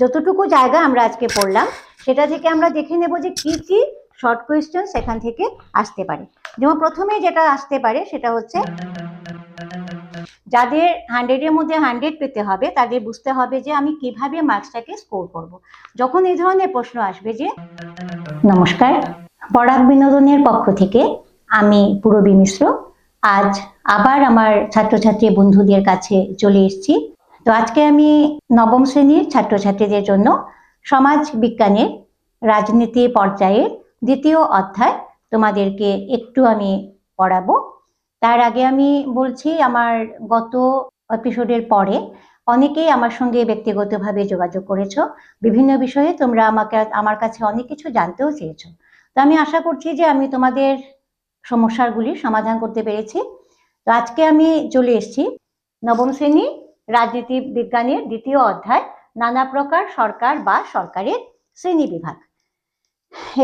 যতটুকু জায়গা আমরা আজকে পড়লাম, সেটা থেকে আমরা দেখে নেব যে কি কি শর্ট কোয়েশ্চেন সেখান থেকে আসতে পারে যেমন প্রথমে যেটা আসতে পারে, সেটা হচ্ছে যাদের হান্ড্রেডের মধ্যে হান্ড্রেড পেতে হবে, তাদের বুঝতে হবে যে আমি কীভাবে মার্কসটাকে স্কোর করব। যখন এই ধরনের প্রশ্ন আসবে যে, নমস্কার পরাগ বিনোদনের পক্ষ থেকে আমি পূরবী মিশ্র, আজ আবার আমার ছাত্রছাত্রী বন্ধুদের কাছে চলে এসেছি তো আজকে আমি নবম শ্রেণির ছাত্রছাত্রীদের জন্য সমাজ বিজ্ঞানের রাজনীতি পর্যায়ের দ্বিতীয় অধ্যায় তোমাদেরকে একটু আমি পড়াবো। তার আগে আমি বলছি, আমার গত এপিসোডের পরে অনেকেই আমার সঙ্গে ব্যক্তিগতভাবে যোগাযোগ করেছ, বিভিন্ন বিষয়ে তোমরা আমাকে, আমার কাছে অনেক কিছু জানতেও চেয়েছো। তো আমি আশা করছি যে আমি তোমাদের সমস্যাগুলি সমাধান করতে পেরেছি। তো আজকে আমি চলে এসেছি নবম শ্রেণি রাজনীতি বিজ্ঞানের দ্বিতীয় অধ্যায়, নানা প্রকার সরকার বা সরকারের শ্রেণি বিভাগ।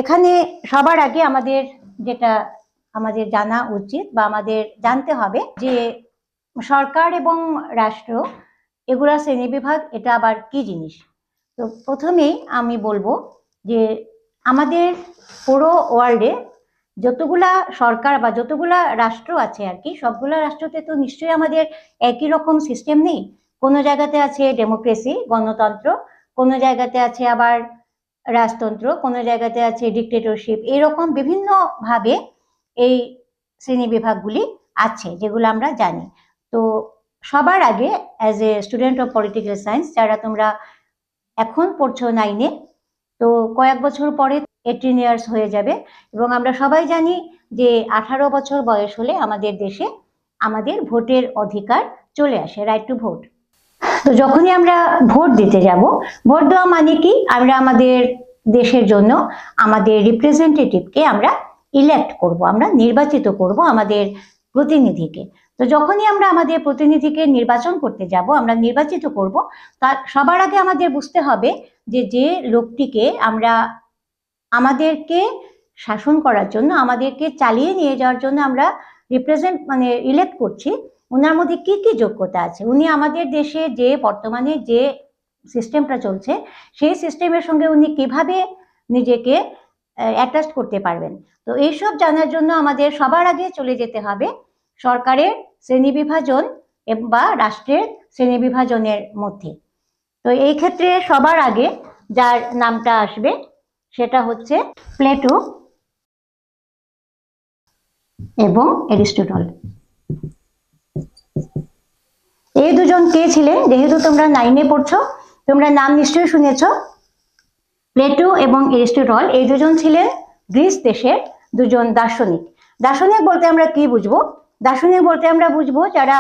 এখানে সবার আগে আমাদের যেটা, আমাদের জানা উচিত বা আমাদের জানতে হবে যে সরকার এবং রাষ্ট্র, এগুলা শ্রেণীবিভাগ এটা আবার কি জিনিস? তো প্রথমেই আমি বলব যে আমাদের পুরো ওয়ার্ল্ডে যতগুলা সরকার বা যতগুলা রাষ্ট্র আছে আর কি, সবগুলা রাষ্ট্রতে তো নিশ্চয়ই আমাদের একই রকম সিস্টেম নেই। কোনো জায়গাতে আছে ডেমোক্রেসি গণতন্ত্র, কোনো জায়গাতে আছে আবার রাজতন্ত্র, কোনো জায়গাতে আছে ডিক্টেটরশিপ এরকম বিভিন্নভাবে এই শ্রেণি বিভাগগুলি আছে যেগুলো আমরা জানি। তো সবার আগে as a student of political science যারা তোমরা এখন পড়ছো নাইনে তো কয়েক বছর পরে এইটিন ইয়ার্স হয়ে যাবে। এবং আমরা সবাই জানি যে আঠারো বছর বয়স হলে আমাদের দেশে আমাদের ভোটের অধিকার চলে আসে রাইট টু ভোট তো যখনই আমরা ভোট দিতে যাব, ভোট দেওয়া মানে কি? আমরা আমাদের দেশের জন্য আমাদের রিপ্রেজেন্টেটিভকে আমরা ইলেক্ট করব, আমরা নির্বাচিত করব আমাদের প্রতিনিধিকে। তো যখনই আমরা আমাদের প্রতিনিধিকে নির্বাচন করতে যাব, আমরা নির্বাচিত করব, তার, সবার আগে আমাদের বুঝতে হবে যে যে লোকটিকে আমরা আমাদেরকে শাসন করার জন্য, আমাদেরকে চালিয়ে নিয়ে যাওয়ার জন্য আমরা রিপ্রেজেন্ট মানে ইলেক্ট করছি, ওনার মধ্যে কি কি যোগ্যতা আছে? উনি আমাদের দেশে যে, বর্তমানে যে সিস্টেমটা চলছে, সেই সিস্টেমের সঙ্গে উনি কীভাবে নিজেকে অ্যাটাচ করতে পারবেন? তো এইসব জানার জন্য আমাদের সবার আগে চলে যেতে হবে সরকারের শ্রেণি বিভাজন বা রাষ্ট্রের শ্রেণি বিভাজনের মধ্যে। তো এই ক্ষেত্রে সবার আগে যার নামটা আসবে সেটা হচ্ছে প্লেটো এবং এরিস্টটল এই দুজন কে ছিলেন যেহেতু তোমরা নাইনে পড়ছো, তোমরা নাম নিশ্চয়ই শুনেছ। প্লেটো এবং এরিস্টটল এই দুজন ছিলেন গ্রিস দেশের দুজন দার্শনিক। দার্শনিক বলতে আমরা কি বুঝব? দার্শনিক বলতে আমরা বুঝব যারা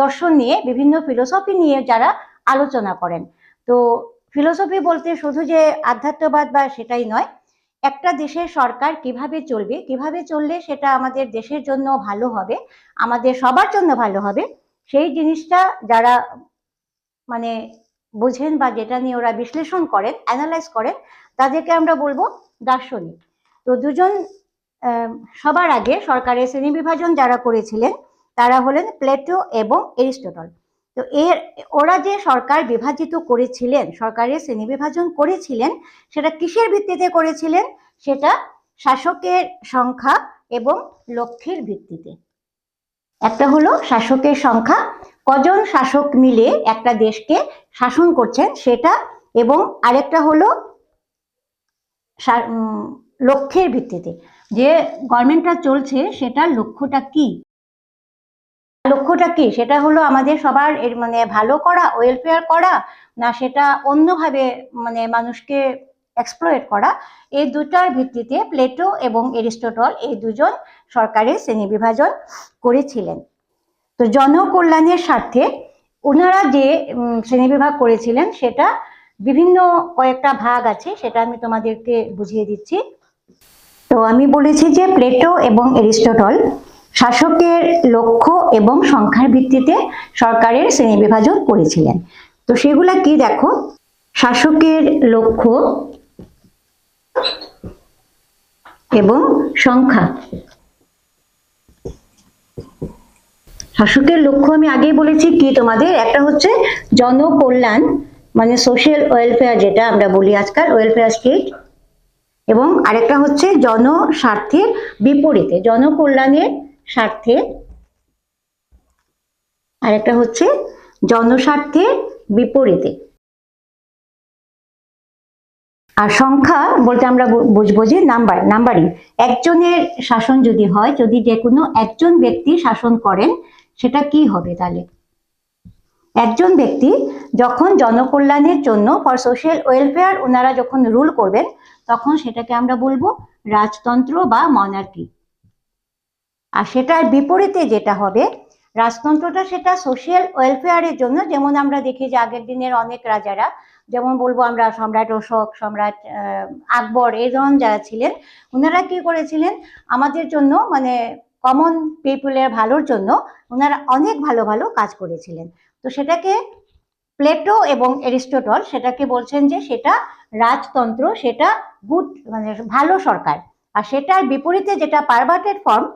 দর্শন নিয়ে, বিভিন্ন ফিলোসফি নিয়ে যারা আলোচনা করেন। তো ফিলোসফি বলতে শুধু যে আধ্যাত্মবাদ বা সেটাই নয়, একটা দেশের সরকার কীভাবে চলবে, কীভাবে চললে সেটা আমাদের দেশের জন্য ভালো হবে, আমাদের সবার জন্য ভালো হবে, সেই জিনিসটা যারা মানে বোঝেন বা যেটা নিয়ে ওরা বিশ্লেষণ করেন অ্যানালাইজ করেন, তাদেরকে আমরা বলব দার্শনিক। তো দুজন সবার আগে সরকারের শ্রেণি বিভাজন যারা করেছিলেন, তারা হলেন প্লেটো এবং এরিস্টটল। তো এর, ওরা যে সরকার বিভাজিত করেছিলেন, সরকারের শ্রেণি বিভাজন করেছিলেন, সেটা কিসের ভিত্তিতে করেছিলেন? সেটা শাসকের সংখ্যা এবং লক্ষ্যের ভিত্তিতে। একটা হলো শাসকের সংখ্যা, কজন শাসক মিলে একটা দেশকে শাসন করছেন সেটা, এবং আরেকটা হলো লক্ষ্যের ভিত্তিতে। যে গভর্নমেন্টটা চলছে, সেটার লক্ষ্যটা কি? লক্ষ্যটা কি? সেটা হলো আমাদের সবার এর মানে ভালো করা ওয়েলফেয়ার করা, না সেটা অন্যভাবে মানে মানুষকে এক্সপ্লয়েট করা। এই দুটার ভিত্তিতে প্লেটো এবং এরিস্টটল এই দুজন সরকারের শ্রেণি বিভাজন করেছিলেন। তো জনকল্যাণের স্বার্থে ওনারা যে শ্রেণীবিভাগ করেছিলেন, সেটা বিভিন্ন কয়েকটা ভাগ আছে, সেটা আমি তোমাদেরকে বুঝিয়ে দিচ্ছি। তো আমি বলেছি যে প্লেটো এবং এরিস্টটল শাসকের লক্ষ্য এবং সংখ্যার ভিত্তিতে সরকারের শ্রেণি বিভাজন করেছিলেন। তো সেগুলা কি দেখো? শাসকের লক্ষ্য এবং সংখ্যা। শাসকের লক্ষ্য আমি আগেই বলেছি কি তোমাদের? একটা হচ্ছে জনকল্যাণ মানে সোশ্যাল ওয়েলফেয়ার যেটা আমরা বলি আজকাল ওয়েলফেয়ার স্টেট এবং আরেকটা হচ্ছে জনস্বার্থের বিপরীতে, জনকল্যাণের স্বার্থে। আর একটা হচ্ছে জনস্বার্থের বিপরীতে। আর সংখ্যা বলতে আমরা বুঝব যে নাম্বার, নাম্বারিং। একজনের শাসন যদি হয়, যদি যে কোনো একজন ব্যক্তি শাসন করেন, সেটা কি হবে তাহলে? একজন ব্যক্তি যখন জনকল্যাণের জন্য ফর সোশ্যাল ওয়েলফেয়ার ওনারা যখন রুল করবেন, তখন সেটাকে আমরা বলব রাজতন্ত্র বা মনার্কি আর সেটার বিপরীতে যেটা হবে, রাজতন্ত্রটা সেটা সোশ্যাল ওয়েলফেয়ারের জন্য, যেমন আমরা দেখি যে আগের দিনের অনেক রাজারা, যেমন বলব আমরা সম্রাট অশোক, সম্রাট আকবর, এই ধরনের যারা ছিলেন ওনারা কি করেছিলেন? আমাদের জন্য মানে কমন পিপুলের ভালোর জন্য ওনারা অনেক ভালো ভালো কাজ করেছিলেন। তো সেটাকে প্লেটো এবং এরিস্টোটল সেটাকে বলছেন যে সেটা রাজতন্ত্র, সেটা গুড মানে ভালো সরকার। আর সেটার বিপরীতে যেটা পারভার্টেড ফর্ম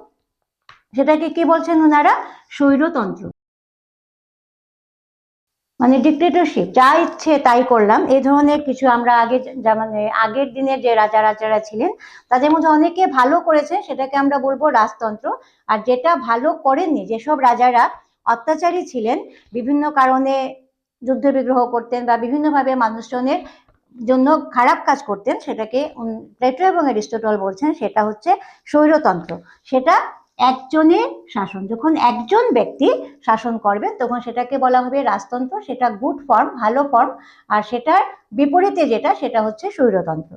সেটাকে কি বলছেন ওনারা? স্বৈরতন্ত্র। মানে ডিক্টেটরশিপ যা ইচ্ছে তাই করলাম। এই ধরনের কিছু আমরা আগে মানে আগের দিনের যে রাজা রাজারা ছিলেন, তাদের মধ্যে অনেকে ভালো করেছে, সেটাকে আমরা বলব রাজতন্ত্র। আর যেটা ভালো করেননি, যেসব রাজারা অত্যাচারী ছিলেন, বিভিন্ন কারণে যুদ্ধ বিগ্রহ করতেন বা বিভিন্নভাবে মানুষজনের জন্য খারাপ কাজ করতেন, সেটাকে প্লেটো এবং এরিস্টোটল বলছেন, সেটা হচ্ছে স্বৈরতন্ত্র। সেটা একজনের শাসন, যখন একজন ব্যক্তি শাসন করবেন তখন সেটাকে বলা হবে রাজতন্ত্র, সেটা গুড ফর্ম ভালো ফর্ম আর সেটার বিপরীতে যেটা, সেটা হচ্ছে স্বৈরতন্ত্র।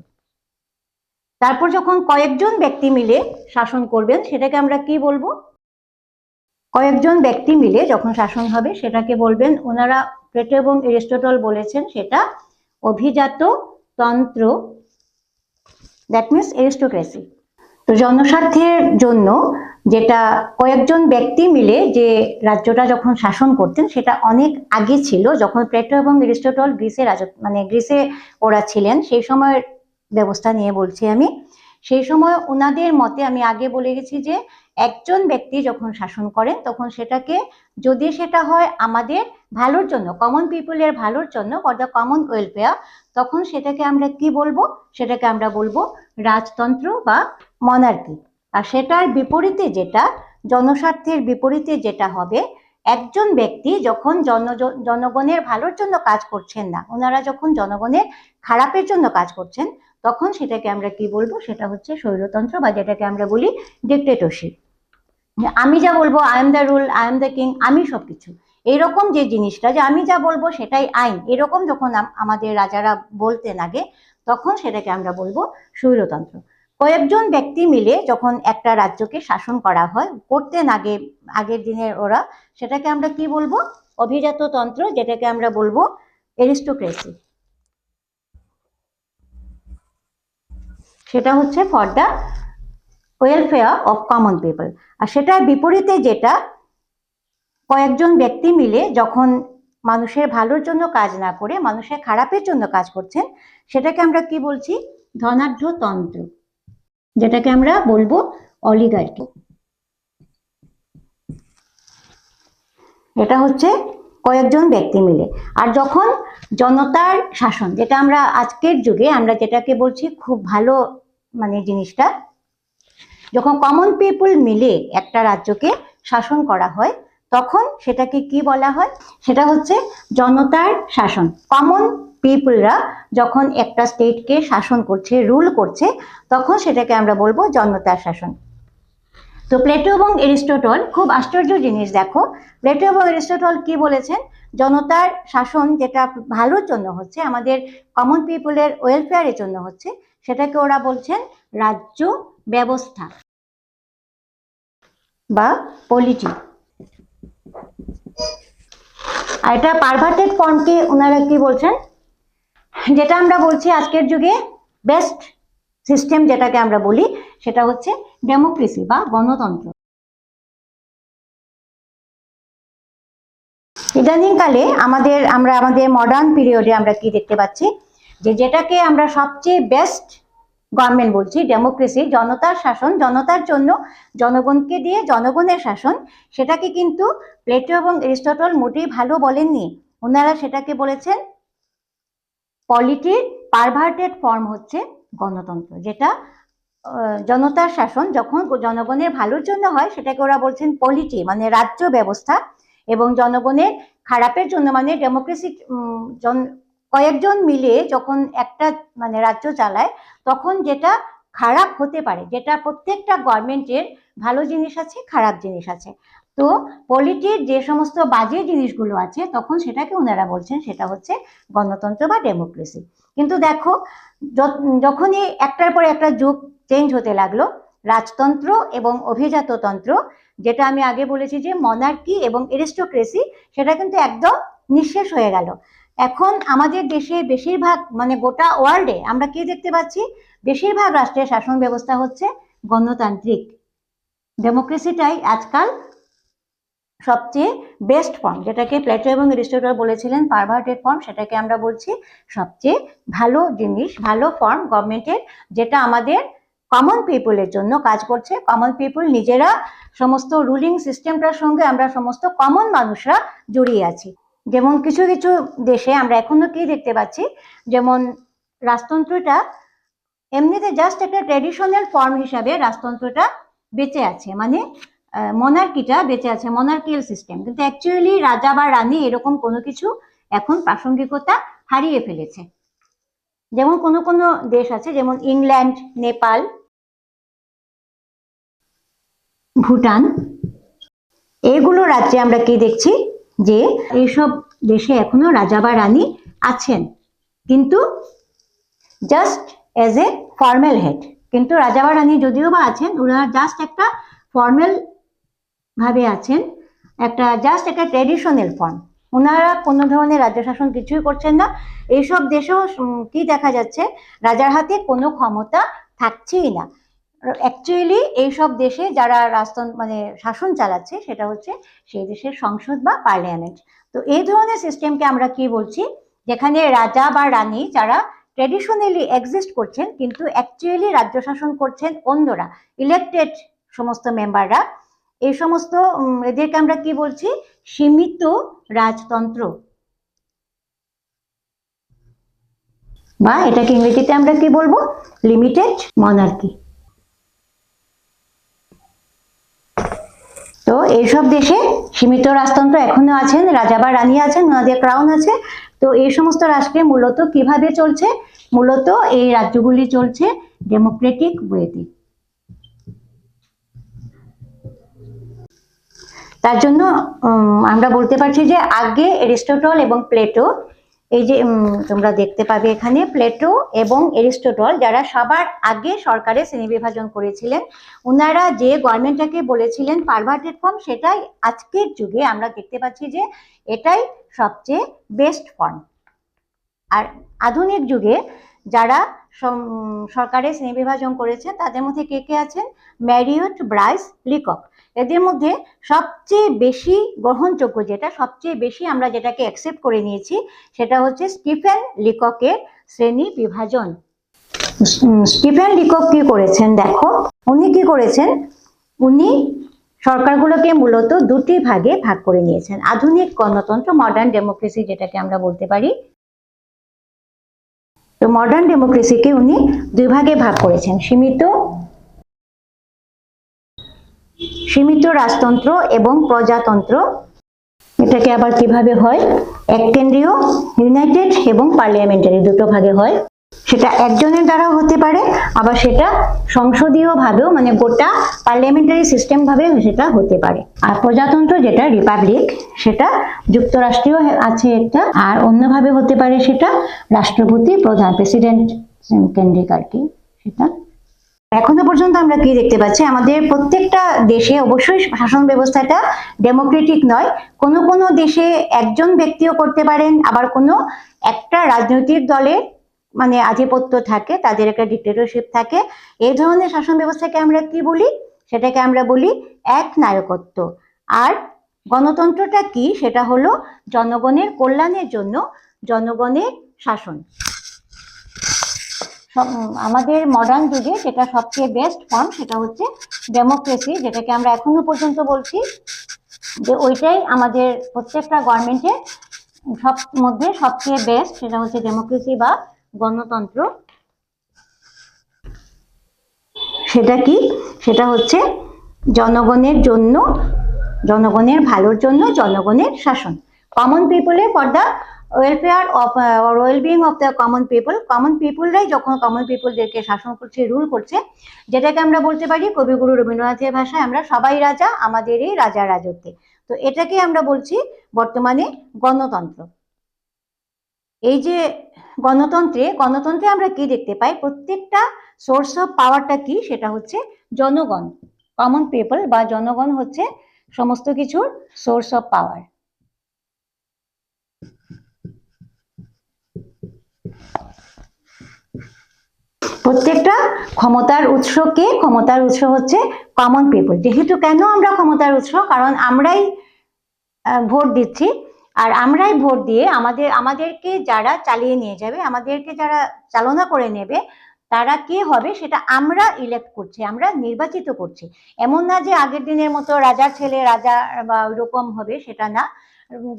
তারপর যখন কয়েকজন ব্যক্তি মিলে শাসন করবেন, সেটাকে আমরা কি বলব? কয়েকজন ব্যক্তি মিলে যখন শাসন হবে, সেটাকে বলবেন, ওনারা প্লেটো এবং এরিস্টোটল বলেছেন, সেটা অভিজাত তন্ত্র দ্যাট মিনস এরিস্টোক্রেসি তো জনস্বার্থের জন্য যেটা কয়েকজন ব্যক্তি মিলে যে রাজ্যটা যখন শাসন করতেন, সেটা অনেক আগে ছিল। যখন প্লেটো এবং এরিস্টোটল গ্রিসে রাজ মানে গ্রিসে ওরা ছিলেন, সেই সময়ের ব্যবস্থা নিয়ে বলছি আমি। সেই সময় ওনাদের মতে আমি আগে বলে গেছি যে, একজন ব্যক্তি যখন শাসন করেন, তখন সেটাকে যদি সেটা হয় আমাদের ভালোর জন্য কমন পিপলের ভালোর জন্য ফর দ্য কমন ওয়েলফেয়ার তখন সেটাকে আমরা কি বলব? সেটাকে আমরা বলব রাজতন্ত্র বা মনার্কি আর সেটার বিপরীতে যেটা, জনস্বার্থের বিপরীতে যেটা হবে, একজন ব্যক্তি যখন জন, জনগণের ভালোর জন্য কাজ করছেন না, ওনারা যখন জনগণের খারাপের জন্য কাজ করছেন, তখন সেটাকে আমরা কি বলব? সেটা হচ্ছে স্বৈরতন্ত্র বা যেটাকে আমরা বলি ডিক্টেটরশিপ আমি যা বলব I am the rule I am the king আমি সবকিছু। এরকম যে জিনিসটা, যে আমি যা বলব সেটাই আইন। এরকম যখন আম- আমাদের রাজারা বলতেন আগে, তখন সেটাকে আমরা বলব স্বৈরতন্ত্র। কয়েকজন ব্যক্তি মিলে যখন একটা রাজ্যকে শাসন করা হয় করতেন আগে আগের দিনের ওরা, সেটাকে আমরা কি বলব? অভিজাত তন্ত্র যেটাকে আমরা বলব এরিস্টোক্রেসি। সেটা হচ্ছে for the welfare of common people. আর সেটার বিপরীতে যেটা, কয়েকজন ব্যক্তি মিলে যখন মানুষের ভালোর জন্য কাজ না করে, মানুষের খারাপের জন্য কাজ করছেন, সেটাকে আমরা কি বলছি? ধনাঢ্য তন্ত্র যেটাকে আমরা বলব অলিগার্কি এটা হচ্ছে কয়েকজন ব্যক্তি মিলে। আর যখন জনতার শাসন, যেটা আমরা আজকের যুগে আমরা যেটাকে বলছি খুব ভালো মানে জিনিসটা, যখন কমন পিপল মিলে একটা রাজ্যকে শাসন করা হয়, তখন সেটাকে কি বলা হয়? সেটা হচ্ছে জনতার শাসন। কমন পিপলরা যখন একটা স্টেটকে শাসন করছে, রুল করছে, তখন সেটাকে আমরা বলব জনতার শাসন। তো প্লেটো এবং এরিস্টোটল, খুব আশ্চর্য জিনিস, দেখো। প্লেটো এবং এরিস্টোটল কি বলেছেন? জনতার শাসন যেটা ভালোর জন্য হচ্ছে, আমাদের কমন পিপলের ওয়েলফেয়ারের জন্য হচ্ছে, সেটাকে ওরা বলছেন রাজ্য ব্যবস্থা বা পলিটি আর এটা পারভার্টেড ফর্মকে ওনারা কি বলছেন? যেটা আমরা বলছি আজকের যুগে বেস্ট সিস্টেম যেটাকে আমরা বলি, সেটা হচ্ছে ডেমোক্রেসি বা গণতন্ত্র। ইদানিংকালে আমাদের, আমরা আমাদের মডার্ন পিরিয়ডে আমরা কি দেখতে পাচ্ছি? যে যেটাকে আমরা সবচেয়ে বেস্ট গভর্নমেন্ট বলছি ডেমোক্রেসি জনতার শাসন, জনতার জন্য, জনগণকে দিয়ে জনগণের শাসন, সেটাকে কিন্তু প্লেটো এবং এরিস্টটল মোটেই ভালো বলেননি। ওনারা সেটাকে বলেছেন পলিটির পারভার্টেড ফর্ম হচ্ছে গণতন্ত্র, যেটা জনতার শাসন যখন জনগণের ভালোর জন্য হয়, সেটাকে ওরা বলছেন পলিটি মানে রাজ্য ব্যবস্থা, এবং জনগণের খারাপের জন্য মানে ডেমোক্রেসি জন, কয়েকজন মিলে যখন একটা মানে রাজ্য চালায়, তখন যেটা খারাপ হতে পারে, যেটা প্রত্যেকটা গভর্নমেন্টের ভালো জিনিস আছে, খারাপ জিনিস আছে। তো পলিটির যে সমস্ত বাজে জিনিসগুলো আছে, তখন সেটাকে ওনারা বলছেন সেটা হচ্ছে গণতন্ত্র বা ডেমোক্রেসি কিন্তু দেখো যখনই একটার পর একটা যুগ চেঞ্জ হতে লাগল, রাজতন্ত্র এবং অভিজাততন্ত্র, যেটা আমি আগে বলেছি যে মনার্কি এবং এরিস্টোক্রেসি সেটা কিন্তু একদম নিঃশেষ হয়ে গেল। এখন আমাদের দেশে বেশিরভাগ মানে গোটা ওয়ার্ল্ডে আমরা কি দেখতে পাচ্ছি? বেশিরভাগ রাষ্ট্রের শাসন ব্যবস্থা হচ্ছে গণতান্ত্রিক। ডেমোক্রেসিটাই আজকাল সবচেয়ে বেস্ট ফর্ম যেটাকে প্লেটো এবং এরিস্টোটল বলেছিলেন পারভার্টেড ফর্ম সেটাকে আমরা বলছি সবচেয়ে ভালো জিনিস, ভালো ফর্ম গভর্নমেন্টের যেটা আমাদের কমন পিপলের জন্য কাজ করছে। কমন পিপল নিজেরা সমস্ত রুলিং সিস্টেমটার সঙ্গে আমরা সমস্ত কমন মানুষরা জড়িয়ে আছি। যেমন কিছু কিছু দেশে আমরা এখনও কি দেখতে পাচ্ছি, যেমন রাজতন্ত্রটা এমনিতে জাস্ট একটা ট্রেডিশনাল ফর্ম হিসাবে রাজতন্ত্রটা বেঁচে আছে। মানে মনার্কিটা বেঁচে আছে মনার্কিয়াল সিস্টেম কিন্তু অ্যাকচুয়ালি রাজা বা রানী এরকম কোনো কিছু এখন প্রাসঙ্গিকতা হারিয়ে ফেলেছে। যেমন কোনো কোনো দেশ আছে, যেমন ইংল্যান্ড, নেপাল, ভুটান, এগুলো রাজ্যে আমরা কি দেখছি যে এইসব দেশে এখনও রাজা বা রানী আছেন। কিন্তু just as a formal head কিন্তু রাজা বা রানী যদিও বা আছেন ওনারা জাস্ট একটা ফর্মাল ভাবে আছেন, একটা জাস্ট একটা ট্রেডিশনাল ফর্ম ওনারা কোনো ধরনের রাজ্য শাসন কিছুই করছেন না। এইসব দেশেও কি দেখা যাচ্ছে, রাজার হাতে কোনো ক্ষমতা থাকছেই না। অ্যাকচুয়ালি এইসব দেশে যারা রাজতন্ত্র মানে শাসন চালাচ্ছে, সেটা হচ্ছে সেই দেশের সংসদ বা পার্লামেন্ট তো এই ধরনের সিস্টেমকে আমরা কি বলছি? যেখানে রাজা বা রানী যারা ট্রেডিশনালি এক্সিস্ট করছেন, কিন্তু অ্যাকচুয়ালি রাজ্য শাসন করছেন অন্যরা ইলেক্টেড সমস্ত মেম্বাররা এই সমস্ত এদেরকে আমরা কি বলছি? সীমিত রাজতন্ত্র। বা এটাকে ইংরেজিতে আমরা কি বলব? লিমিটেড মনার্কি তো এইসব দেশে সীমিত রাজতন্ত্র এখনও আছেন, রাজা বা রানী আছেন, ওনাদের ক্রাউন আছে। তো এই সমস্ত রাষ্ট্রে মূলত কীভাবে চলছে? মূলত এই রাজ্যগুলি চলছে ডেমোক্রেটিক ওয়েতে তার জন্য আমরা বলতে পারছি যে আগে এরিস্টোটল এবং প্লেটো, এই যে তোমরা দেখতে পাবে এখানে প্লেটো এবং এরিস্টোটল যারা সবার আগে সরকারের শ্রেণি বিভাজন করেছিলেন ওনারা যে গভর্নমেন্টটাকে বলেছিলেন পারভার্টেড ফর্ম, সেটাই আজকের যুগে আমরা দেখতে পাচ্ছি যে এটাই সবচেয়ে বেস্ট ফর্ম। আর আধুনিক যুগে যারা সম- সরকারের শ্রেণি বিভাজন করেছে, তাদের মধ্যে কে কে আছেন? Marriott Bryce Leacock. এদের মধ্যে সবচেয়ে বেশি গ্রহণযোগ্য, যেটা সবচেয়ে বেশি আমরা যেটাকে অ্যাকসেপ্ট করে নিয়েছি, সেটা হচ্ছে স্টিফেন লিককের শ্রেণি বিভাজন। স্টিফেন লিকক কি করেছেন দেখো? উনি কি করেছেন? উনি সরকারগুলোকে মূলত দুটি ভাগে ভাগ করে নিয়েছেন। আধুনিক গণতন্ত্র মডার্ন ডেমোক্রেসি যেটাকে আমরা বলতে পারি। তো মডার্ন ডেমোক্রেসিকে উনি দুই ভাগে ভাগ করেছেন, সীমিত সীমিত রাজতন্ত্র এবং প্রজাতন্ত্র। এটাকে আবার কীভাবে হয়? এক কেন্দ্রীয় ইউনাইটেড এবং পার্লিয়ামেন্টারি দুটো ভাগে হয়। সেটা একজনের দ্বারাও হতে পারে, আবার সেটা সংসদীয় ভাবেও মানে গোটা পার্লামেন্টারি সিস্টেম ভাবে সেটা হতে পারে। আর প্রজাতন্ত্র যেটা রিপাবলিক সেটা যুক্তরাষ্ট্রীয় আছে একটা, আর অন্যভাবে হতে পারে সেটা রাষ্ট্রপতি, প্রধান প্রেসিডেন্ট কেন্দ্রিক আর কি, সেটা। এখনও পর্যন্ত আমরা কি দেখতে পাচ্ছি? আমাদের প্রত্যেকটা দেশে অবশ্যই শাসন ব্যবস্থাটা ডেমোক্রেটিক নয়। কোনো কোনো দেশে একজন ব্যক্তিও করতে পারেন, আবার কোনো একটা রাজনৈতিক দলের মানে আধিপত্য থাকে, তাদের একটা ডিক্টেটরশিপ থাকে। এই ধরনের শাসন ব্যবস্থাকে আমরা কি বলি? সেটাকে আমরা বলি এক নায়কত্ব। আর গণতন্ত্রটা কি? সেটা হলো জনগণের কল্যাণের জন্য জনগণের শাসন। আমাদের মডার্ন যুগে যেটা সবচেয়ে বেস্ট ফর্ম সেটা হচ্ছে ডেমোক্রেসি যেটাকে আমরা এখনও পর্যন্ত বলছি যে ওইটাই আমাদের প্রত্যেকটা গভর্নমেন্টের সব মধ্যে সবচেয়ে বেস্ট সেটা হচ্ছে ডেমোক্রেসি বা গণতন্ত্র। সেটা কি? সেটা হচ্ছে জনগণের জন্য, জনগণের ভালোর জন্য, জনগণের শাসন। Common পিপলে for the welfare of well being of the common people common পিপলরাই যখন কমন পিপলদেরকে শাসন করছে রুল করছে, যেটাকে আমরা বলতে পারি কবিগুরু রবীন্দ্রনাথের ভাষায়, আমরা সবাই রাজা আমাদেরই রাজা রাজত্বে। তো এটাকে আমরা বলছি বর্তমানে গণতন্ত্র। এই যে গণতন্ত্রে গণতন্ত্রে আমরা কি দেখতে পাই? প্রত্যেকটা সোর্স অফ পাওয়ারটা কি? সেটা হচ্ছে জনগণ কমন পিপল বা জনগণ হচ্ছে সমস্ত কিছুর সোর্স অফ পাওয়ার প্রত্যেকটা ক্ষমতার উৎস কে? ক্ষমতার উৎস হচ্ছে কমন পিপল যেহেতু কেন আমরা ক্ষমতার উৎস? কারণ আমরাই ভোট দিচ্ছি। আর আমরাই ভোট দিয়ে আমাদের, আমাদেরকে যারা চালিয়ে নিয়ে যাবে, আমাদেরকে যারা চালনা করে নেবে, তারা কে হবে সেটা আমরা ইলেক্ট করছি, আমরা নির্বাচিত করছি। এমন না যে আগের দিনের মতো রাজার ছেলে, রাজা বা ওইরকম হবে, সেটা না।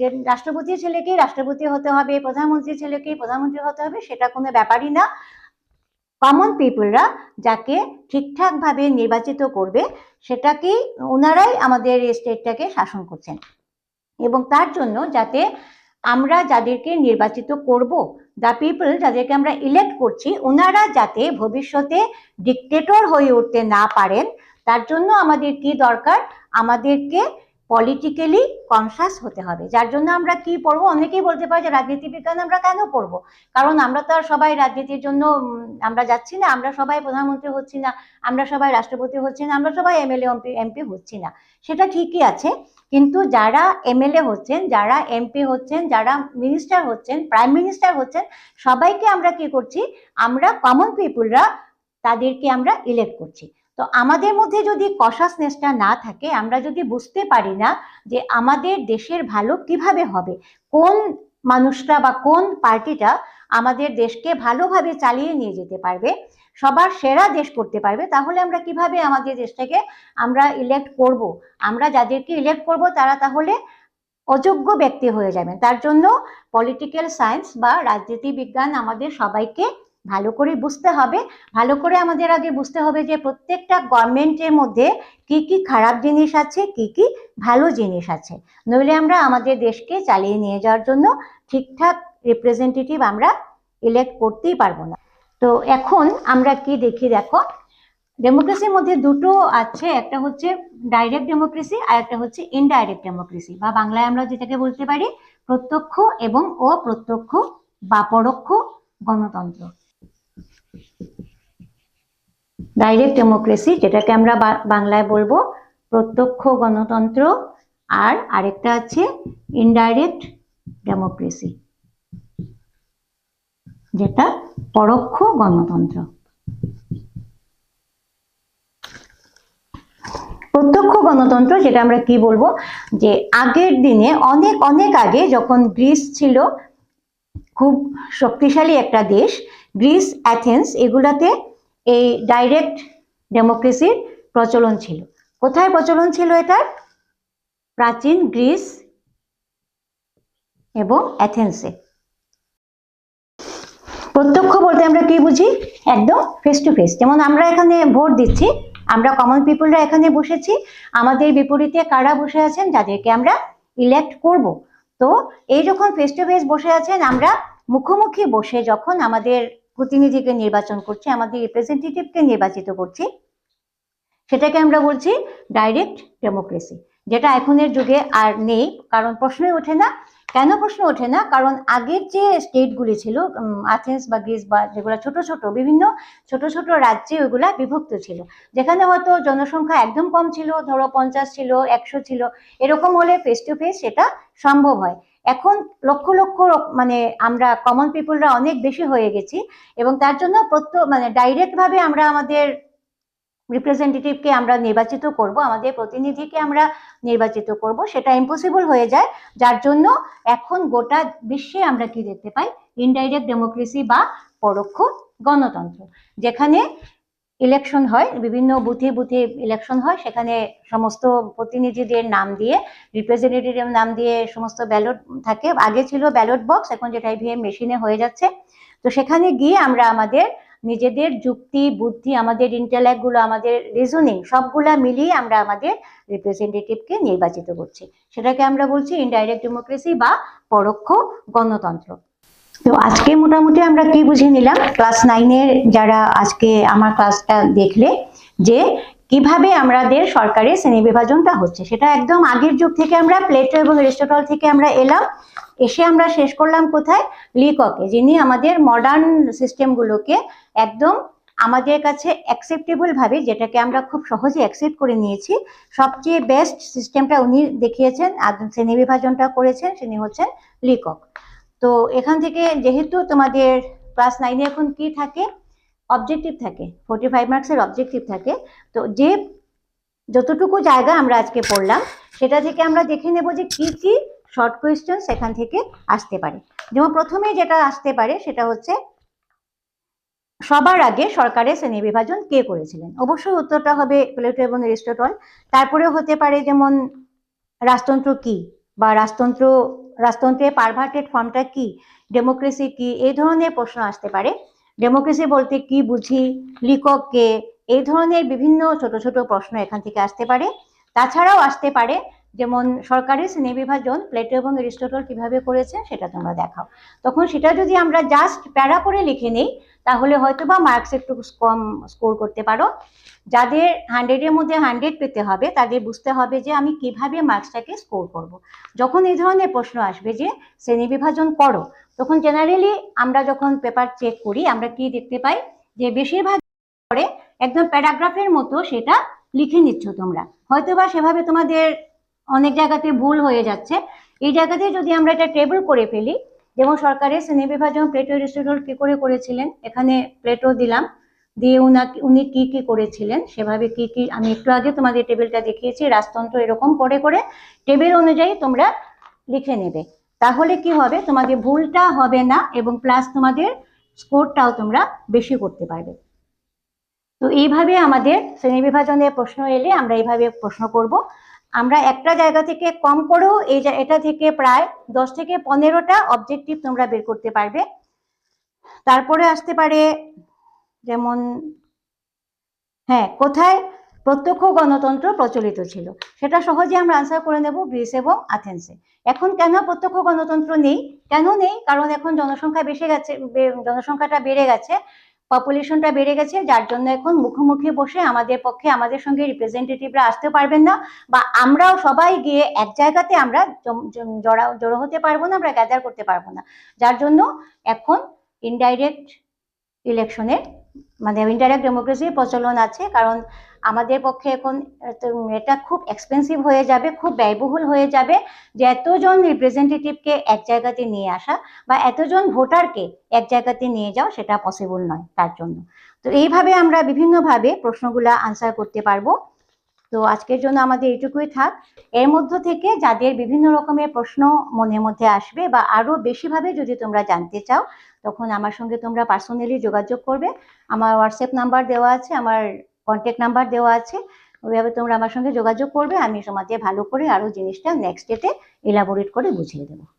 যে রাষ্ট্রপতির ছেলেকেই রাষ্ট্রপতি হতে হবে, প্রধানমন্ত্রীর ছেলেকেই প্রধানমন্ত্রী হতে হবে, সেটা কোনো ব্যাপারই না। কমন পিপলরা যাকে ঠিকঠাকভাবে নির্বাচিত করবে, সেটাকেই ওনারাই আমাদের স্টেটটাকে শাসন করছেন। এবং তার জন্য যাতে আমরা যাদেরকে নির্বাচিত করব দ্য পিপল যাদেরকে আমরা ইলেক্ট করছি ওনারা যাতে ভবিষ্যতে ডিকটেটর হয়ে উঠতে না পারেন, তার জন্য আমাদের কি দরকার? আমাদেরকে পলিটিক্যালি কনসাস হতে হবে। যার জন্য আমরা কি পড়ব? অনেকেই বলতে পারে যে রাজনীতি বিজ্ঞান আমরা কেন পড়ব? কারণ আমরা তো আর সবাই রাজনীতির জন্য আমরা যাচ্ছি না, আমরা সবাই প্রধানমন্ত্রী হচ্ছি না, আমরা সবাই রাষ্ট্রপতি হচ্ছি না, আমরা সবাই এমএলএ এমপি এমপি হচ্ছি না। সেটা ঠিকই আছে, কিন্তু যারা এমএলএ হচ্ছেন, যারা এমপি হচ্ছেন, যারা মিনিস্টার হচ্ছেন প্রাইম মিনিস্টার হচ্ছেন, সবাইকে আমরা কি করছি? আমরা কমন পিপুলরা তাদেরকে আমরা ইলেক্ট করছি। তো আমাদের মধ্যে যদি কশাসনেসটা না থাকে, আমরা যদি বুঝতে পারি না যে আমাদের দেশের ভালো কীভাবে হবে, কোন মানুষটা বা কোন পার্টিটা আমাদের দেশকে ভালোভাবে চালিয়ে নিয়ে যেতে পারবে, সবার সেরা দেশ করতে পারবে, তাহলে আমরা কীভাবে আমাদের দেশটাকে আমরা ইলেক্ট করব? আমরা যাদেরকে ইলেক্ট করব, তারা তাহলে অযোগ্য ব্যক্তি হয়ে যাবেন। তার জন্য পলিটিক্যাল সায়েন্স বা রাজনীতি বিজ্ঞান আমাদের সবাইকে ভালো করে বুঝতে হবে। ভালো করে আমাদের আগে বুঝতে হবে যে প্রত্যেকটা গভর্নমেন্টের মধ্যে কি কি খারাপ জিনিস আছে, কি কি ভালো জিনিস আছে। নইলে আমরা আমাদের দেশকে চালিয়ে নিয়ে যাওয়ার জন্য ঠিকঠাক রিপ্রেজেন্টেটিভ আমরা ইলেক্ট করতেই পারব না। তো এখন আমরা কি দেখি দেখো ডেমোক্রেসির মধ্যে দুটো আছে, একটা হচ্ছে ডাইরেক্ট ডেমোক্রেসি আর একটা হচ্ছে ইনডাইরেক্ট ডেমোক্রেসি বা বাংলায় আমরা যেটাকে বলতে পারি প্রত্যক্ষ এবং অপ্রত্যক্ষ বা পরোক্ষ গণতন্ত্র। ডাইরেক্ট ডেমোক্রেসি যেটাকে আমরা বাংলায় বলব প্রত্যক্ষ গণতন্ত্র, আর আরেকটা আছে ইনডাইরেক্ট ডেমোক্রেসি যেটা পরোক্ষ গণতন্ত্র। প্রত্যক্ষ গণতন্ত্র, যেটা আমরা কি বলব? যে আগের দিনে, অনেক অনেক আগে যখন গ্রিস ছিল, খুব শক্তিশালী একটা দেশ, গ্রিস, অ্যাথেন্স, এগুলাতে এই ডাইরেক্ট ডেমোক্রেসির প্রচলন ছিল। কোথায় প্রচলন ছিল এটার? প্রাচীন গ্রিস এবং অ্যাথেন্সে। প্রত্যক্ষ বলতে আমরা কি বুঝি? একদম ফেস টু ফেস যেমন আমরা এখানে ভোট দিচ্ছি, আমরা কমন পিপলরা এখানে বসেছি, আমাদের বিপরীতে কারা বসে আছেন? যাদেরকে আমরা ইলেক্ট করব। তো এই যখন ফেস টু ফেস বসে আছেন, আমরা মুখোমুখি বসে যখন আমাদের প্রতিনিধিকে নির্বাচন করছি, আমাদের রিপ্রেজেন্টেটিভকে নির্বাচিত করছি। সেটাকে আমরা বলছি ডাইরেক্ট ডেমোক্রেসি যেটা এখনের যুগে আর নেই, কারণ প্রশ্নই ওঠে না। কেন প্রশ্ন ওঠে না? কারণ আগের যে স্টেটগুলি ছিল আথেন্স বা গ্রিস বা যেগুলো ছোট ছোট, বিভিন্ন ছোট ছোট রাজ্যে ওইগুলা বিভক্ত ছিল। যেখানে হয়তো জনসংখ্যা একদম কম ছিল, ধরো পঞ্চাশ ছিল, একশো ছিল, এরকম হলে ফেস টু ফেস সেটা সম্ভব হয়। এখন লক্ষ লক্ষ মানে আমরা কমন পিপলরা অনেক বেশি হয়ে গেছি এবং তার জন্য প্রত্য মানে ডাইরেক্ট ভাবে আমরা আমাদের রিপ্রেজেন্টেটিভকে আমরা নির্বাচিত করব, আমাদের প্রতিনিধিকে আমরা নির্বাচিত করব, সেটা ইম্পসিবল হয়ে যায়। যার জন্য এখন গোটা বিশ্বে আমরা কি দেখতে পাই? ইনডাইরেক্ট ডেমোক্রেসি বা পরোক্ষ গণতন্ত্র। যেখানে ইলেকশন হয়, বিভিন্ন বুথে বুথে ইলেকশন হয়, সেখানে সমস্ত প্রতিনিধিদের নাম দিয়ে রিপ্রেজেন্টেটিভ নাম দিয়ে সমস্ত ব্যালট থাকে। আগে ছিল ব্যালট বক্স এখন যেটা ইভিএম মেশিনে হয়ে যাচ্ছে। তো সেখানে গিয়ে আমরা আমাদের নিজেদের যুক্তি, বুদ্ধি, আমাদের ইন্টেলেক্টগুলো, আমাদের রিজনিং সবগুলা মিলিয়ে আমরা আমাদের রিপ্রেজেন্টেটিভকে নির্বাচিত করছি। সেটাকে আমরা বলছি ইনডাইরেক্ট ডেমোক্রেসি বা পরোক্ষ গণতন্ত্র। তো আজকে মোটামুটি আমরা কি বুঝে নিলাম? ক্লাস নাইনের যারা আজকে আমার ক্লাসটা দেখলে যে কীভাবে আমাদের সরকারের শ্রেণি বিভাজনটা হচ্ছে, সেটা একদম আগের যুগ থেকে আমরা প্লেটো এবং এরিস্টটল থেকে আমরা এলাম। এসে আমরা শেষ করলাম কোথায়? লিককে যিনি আমাদের মডার্ন সিস্টেমগুলোকে একদম আমাদের কাছে অ্যাকসেপ্টেবল ভাবে, যেটাকে আমরা খুব সহজে অ্যাকসেপ্ট করে নিয়েছি, সবচেয়ে বেস্ট সিস্টেমটা উনি দেখিয়েছেন আর শ্রেণি বিভাজনটা করেছেন, তিনি হচ্ছেন লিকক। তো এখান থেকে যেহেতু তোমাদের ক্লাস নাইনে এখন কি থাকে? অবজেক্টিভ থাকে। ফোর্টি ফাইভ মার্কসের অবজেক্টিভ থাকে। তো যে যতটুকু জায়গা আমরা আজকে পড়লাম, সেটা থেকে আমরা দেখে নেব যে কি কি শর্ট কোয়েশ্চেন সেখান থেকে আসতে পারে। যেমন প্রথমে যেটা আসতে পারে, সেটা হচ্ছে, সবার আগে সরকারের শ্রেণি বিভাজন কে করেছিলেন? অবশ্যই উত্তরটা হবে প্লেটো এবং এরিস্টটল তারপরেও হতে পারে যেমন রাজতন্ত্র কি বা রাজতন্ত্র রাজতন্ত্রের পারভার্টেড ফর্মটা কি? ডেমোক্রেসি কি? এই ধরনের প্রশ্ন আসতে পারে। ডেমোক্রেসি বলতে কি বুঝি? লিকক কে? এই ধরনের বিভিন্ন ছোট ছোট প্রশ্ন এখান থেকে আসতে পারে। তাছাড়াও আসতে পারে যেমন সরকারি শ্রেণি বিভাজন, প্লেটো এবং এরিস্টটল কীভাবে করেছে সেটা তোমরা দেখাও। তখন সেটা যদি আমরা জাস্ট প্যারা করে লিখে নিই, তাহলে হয়তো বা মার্কস একটু কম স্কোর করতে পারো। যাদের হান্ড্রেডের মধ্যে হান্ড্রেড পেতে হবে, তাদের বুঝতে হবে যে আমি কীভাবে মার্কসটাকে স্কোর করব। যখন এই ধরনের প্রশ্ন আসবে যে শ্রেণি বিভাজন করো, তখন জেনারেলি আমরা যখন পেপার চেক করি, আমরা কি দেখতে পাই? যে বেশিরভাগ করে একদম প্যারাগ্রাফের মতো সেটা লিখে নিচ্ছ তোমরা। হয়তো বা সেভাবে তোমাদের অনেক জায়গাতে ভুল হয়ে যাচ্ছে। এই জায়গাতে যদি আমরা এটা টেবিল করে ফেলি, যেমন সরকারের শ্রেণি বিভাজন প্লেটো এরিস্টটল কি করে করেছিলেন? এখানে প্লেটো দিলাম, দিয়ে উনাকে, উনি কি কি করেছিলেন? সেভাবে কি কি, আমি একটু আগে তোমাদের টেবিলটা দেখিয়েছি, রাজতন্ত্র এরকম করে করে টেবিল অনুযায়ী তোমরা লিখে নেবে। তাহলে কি হবে? তোমাদের ভুলটা হবে না এবং প্লাস তোমাদের স্কোরটাও তোমরা বেশি করতে পারবে। তো এইভাবে আমাদের শ্রেণি বিভাজনের প্রশ্ন এলে আমরা এইভাবে প্রশ্ন করব। আমরা একটা জায়গা থেকে কম করেও এই এটা থেকে প্রায় দশ থেকে পনেরোটা অবজেক্টিভ তোমরা বের করতে পারবে। তারপরে আসতে পারে যেমন হ্যাঁ কোথায় প্রত্যক্ষ গণতন্ত্র প্রচলিত ছিল? সেটা সহজে আমরা আনসার করে নেব গ্রিস এবং আথেন্সে এখন কেন প্রত্যক্ষ গণতন্ত্র নেই? কেন নেই? কারণ এখন জনসংখ্যা বেশি গেছে জনসংখ্যাটা বেড়ে গেছে। পপুলেশনটা বেড়ে গেছে, যার জন্য এখন মুখোমুখি বসে আমাদের পক্ষে, আমাদের সঙ্গে রিপ্রেজেন্টেটিভরা আসতে পারবেন না বা আমরাও সবাই গিয়ে এক জায়গাতে আমরা জড়া, জড়ো হতে পারব না, আমরা গ্যাদার করতে পারব না। যার জন্য এখন ইনডাইরেক্ট ইলেকশনের মানে ইনডাইরেক্ট ডেমোক্রেসির প্রচলন আছে, কারণ আমাদের পক্ষে এখন এটা খুব এক্সপেন্সিভ হয়ে যাবে, খুব ব্যয়বহুল হয়ে যাবে যে এতজন রিপ্রেজেন্টেটিভকে এক জায়গাতে নিয়ে আসা বা এতজন ভোটারকে এক জায়গাতে নিয়ে যাও সেটা পসিবল নয় তার জন্য। তো এইভাবে আমরা বিভিন্নভাবে প্রশ্নগুলো আনসার করতে পারব। তো আজকের জন্য আমাদের এইটুকুই থাক। এর মধ্য থেকে যাদের বিভিন্ন রকমের প্রশ্ন মনের মধ্যে আসবে বা আরও বেশিভাবে যদি তোমরা জানতে চাও, তখন আমার সঙ্গে তোমরা পার্সোনালি যোগাযোগ করবে। আমার হোয়াটসঅ্যাপ নাম্বার দেওয়া আছে, আমার কন্ট্যাক্ট নাম্বার দেওয়া আছে। ওইভাবে তোমরা আমার সঙ্গে যোগাযোগ করবে, আমি তোমাদের ভালো করে আরও জিনিসটা নেক্সট ডেটে এলাবোরেট করে বুঝিয়ে দেবো।